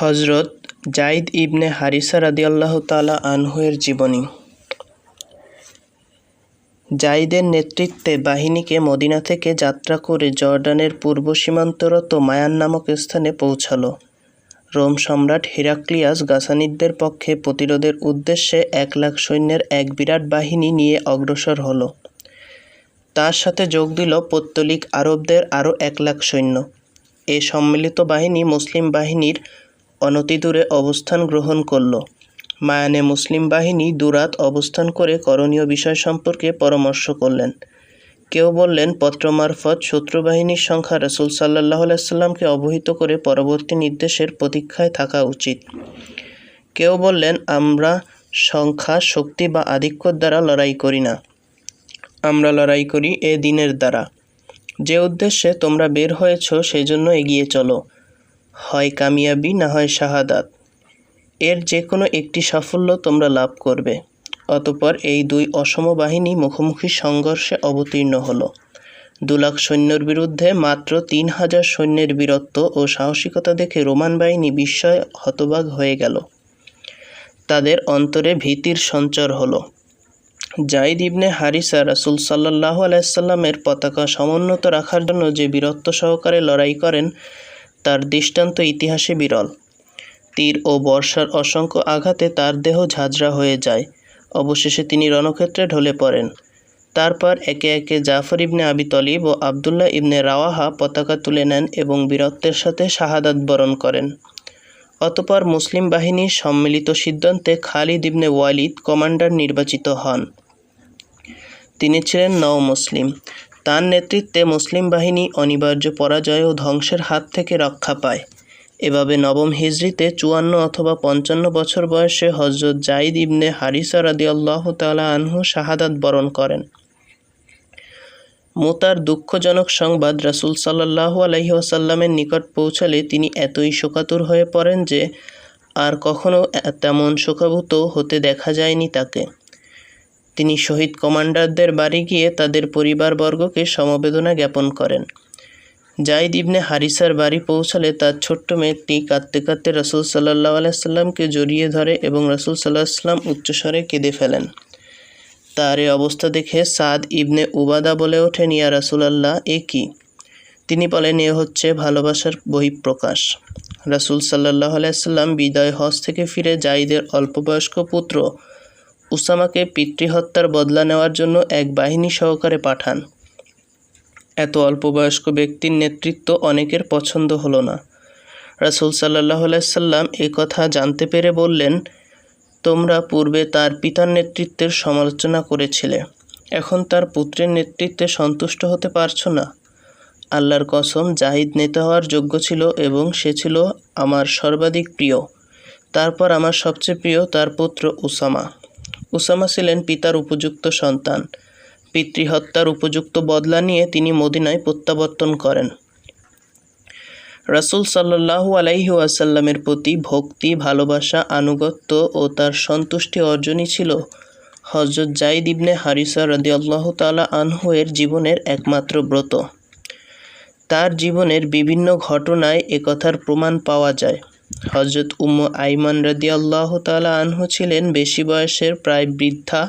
হজরত জাইদ ইবনে হারিসা রাদিয়াল্লাহু তাআলা আনহু-এর জীবনী জাইদের নেতৃত্বে বাহিনীকে মদিনা থেকে যাত্রা করে জর্ডানের পূর্ব সীমান্তরত মায়ান নামক স্থানে পৌঁছাল। রোম সম্রাট হিরাক্লিয়াস গাসানিদদের পক্ষে প্রতিরোধের উদ্দেশ্যে এক লাখ সৈন্যের এক বিরাট বাহিনী নিয়ে অগ্রসর হল। তার সাথে যোগ দিল পৌত্তলিক আরবদের আরও এক লাখ সৈন্য। এ সম্মিলিত বাহিনী মুসলিম বাহিনীর অনতিদূরে অবস্থান গ্রহণ করল। মায়ানে মুসলিম বাহিনী দুরাত অবস্থান করে করণীয় বিষয় সম্পর্কে পরামর্শ করলেন। কেউ বললেন, পত্র মারফত শত্রুবাহিনীর সংখ্যা রসুল সাল্লাল্লাহু আলাইহি সাল্লামকে অবহিত করে পরবর্তী নির্দেশের প্রতীক্ষায় থাকা উচিত। কেউ বললেন, আমরা সংখ্যা, শক্তি বা আধিক্যের দ্বারা লড়াই করি না। আমরা লড়াই করি এ দিনের দ্বারা। যে উদ্দেশ্যে তোমরা বের হয়েছ সেজন্য এগিয়ে চলো। হয় কামিয়াবি, না হয় শাহাদাত। এর যে কোনো একটি সাফল্য তোমরা লাভ করবে। অতপর এই দুই অসম বাহিনী মুখোমুখি সংঘর্ষে অবতীর্ণ হলো দু লাখ সৈন্যের বিরুদ্ধে মাত্র তিন হাজার সৈন্যের বীরত্ব ও সাহসিকতা দেখে রোমান বাহিনী বিস্ময়ে হতবাক হয়ে গেল। তাদের অন্তরে ভীতির সঞ্চার হল। জাইদ ইবনে হারিসা রাসূল সাল্লাল্লাহু আলাইহি সাল্লামের পতাকা সমুন্নত রাখার জন্য যে বীরত্ব সহকারে লড়াই করেন তার দৃষ্টান্ত ইতিহাসে বিরল। তীর ও বর্ষার অসংখ্য আঘাতে তার দেহ ঝাঁঝরা হয়ে যায়। অবশেষে তিনি রণক্ষেত্রে ঢলে পড়েন। তারপর একে একে জাফর ইবনে আবি তলিব ও আবদুল্লাহ ইবনে রাওয়াহা পতাকা তুলে নেন এবং বীরত্বের সাথে শাহাদাত বরণ করেন। অতপর মুসলিম বাহিনীর সম্মিলিত সিদ্ধান্তে খালিদ ইবনে ওয়ালিদ কমান্ডার নির্বাচিত হন। তিনি ছিলেন নও-মুসলিম। তাঁর নেতৃত্বে মুসলিম বাহিনী অনিবার্য পরাজয় ও ধ্বংসের হাত থেকে রক্ষা পায়। এভাবে নবম হিজরীতে চুয়ান্ন অথবা পঞ্চান্ন বছর বয়সে হযরত জাইদ ইবনে হারিসা রাদিয়াল্লাহু তাআলা আনহু শাহাদাত বরণ করেন। মোতার দুঃখজনক সংবাদ রাসূল সাল্লাল্লাহু আলাইহি ওয়াসাল্লামের নিকট পৌঁছালে তিনি এতই শোকাতুর হয়ে পড়েন যে আর কখনও তেমন শোকাভূত হতে দেখা যায়নি তাকে। তিনি শহীদ কমান্ডারদের বাড়ি গিয়ে তাদের পরিবারবর্গকে সমবেদনা জ্ঞাপন করেন। জাইদ ইবনে হারিসার বাড়ি পৌঁছালে তার ছোট্ট মেয়েটি কাঁদতে কাঁদতে রাসূল সাল্লাল্লাহু আলাইহি সাল্লামকে জড়িয়ে ধরে এবং রাসূল সাল্লাম উচ্চস্বরে কেঁদে ফেলেন। তার এ অবস্থা দেখে সাদ ইবনে উবাদা বলে ওঠেন, ইয়া রাসূলাল্লাহ, এ কী? তিনি বলেন, এ হচ্ছে ভালোবাসার বহিঃপ্রকাশ। রাসূল সাল্লাল্লাহু আলাইহি সাল্লাম বিদায় হজ থেকে ফিরে জাইদের অল্পবয়স্ক পুত্র উসামাকে পিতৃহত্যার বদলা নেওয়ার জন্য এক বাহিনী সহকারে পাঠান। এত অল্পবয়স্ক ব্যক্তির নেতৃত্ব অনেকের পছন্দ হল না। রাসূল আলাইহি সাল্লাম এ কথা জানতে পেরে বললেন, তোমরা পূর্বে তার পিতার নেতৃত্বের সমালোচনা করেছিলে, এখন তার পুত্রের নেতৃত্বে সন্তুষ্ট হতে পারছ না আল্লাহর কসম, জাহিদ নেতা হওয়ার যোগ্য ছিল এবং সে ছিল আমার সর্বাধিক প্রিয় তারপর আমার সবচেয়ে প্রিয় তার পুত্র উসামা উসামা ছিলেন পিতার উপযুক্ত সন্তান। পিতৃহত্যার উপযুক্ত বদলা নিয়ে তিনি মদিনায় প্রত্যাবর্তন করেন। রাসূল সাল্লাল্লাহু আলাইহি ওয়াসাল্লামের প্রতি ভক্তি, ভালোবাসা, আনুগত্য ও তার সন্তুষ্টি অর্জনই ছিল হযরত জাইদ ইবনে হারিসা রাদিয়াল্লাহু তাআলা আনহু এর জীবনের একমাত্র ব্রত। তার জীবনের বিভিন্ন ঘটনায় একথার প্রমাণ পাওয়া যায়। হজরত উম্মু আইমান রাদিয়াল্লাহু তাআলা আনহু ছিলেন বেশি বয়সের প্রায় বৃদ্ধা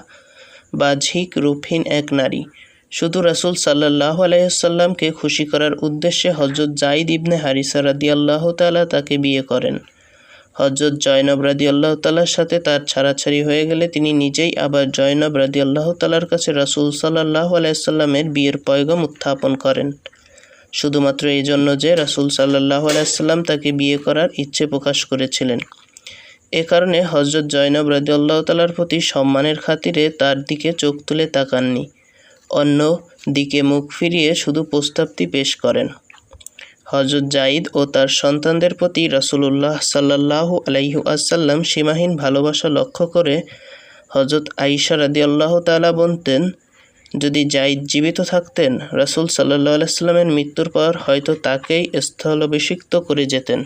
বাহ্যিক রূপহীন এক নারী। শুধু রাসূল সাল্লাল্লাহু আলাইসাল্লামকে খুশি করার উদ্দেশ্যে হজরত জাইদ ইবনে হারিসা রাদিয়াল্লাহু তাআলা তাকে বিয়ে করেন। হজরত জয়নব রাদিয়াল্লাহু তাআলার সাথে তার ছাড়াছাড়ি হয়ে গেলে তিনি নিজেই আবার জয়নব রাদিয়াল্লাহু তাআলার কাছে রাসূল সাল্লাল্লাহু আলাইসাল্লামের বিয়ের পয়গাম উত্থাপন করেন। শুধুমাত্র এই জন্য যে রাসূল সাল্লাল্লাহু আলাইসাল্লাম তাকে বিয়ে করার ইচ্ছে প্রকাশ করেছিলেন। এ কারণে হজরত জয়নব রাদিয়াল্লাহ তালার প্রতি সম্মানের খাতিরে তার দিকে চোখ তুলে তাকাননি। অন্য দিকে মুখ ফিরিয়ে শুধু প্রস্তাবটি পেশ করেন। হজরত জাইদ ও তার সন্তানদের প্রতি রাসূলুল্লাহ সাল্লাল্লাহু আলাইহু আসাল্লাম সীমাহীন ভালোবাসা লক্ষ্য করে হজরত আইসা রাদিয়াল্লাহু তালা বলতেন যদি জাইদ জীবিত থাকতেন রাসুল সাল্লাহ আলাইস্লামের মৃত্যুর পর হয়তো তাকেই স্থলাভিষিক্ত করে যেতেন।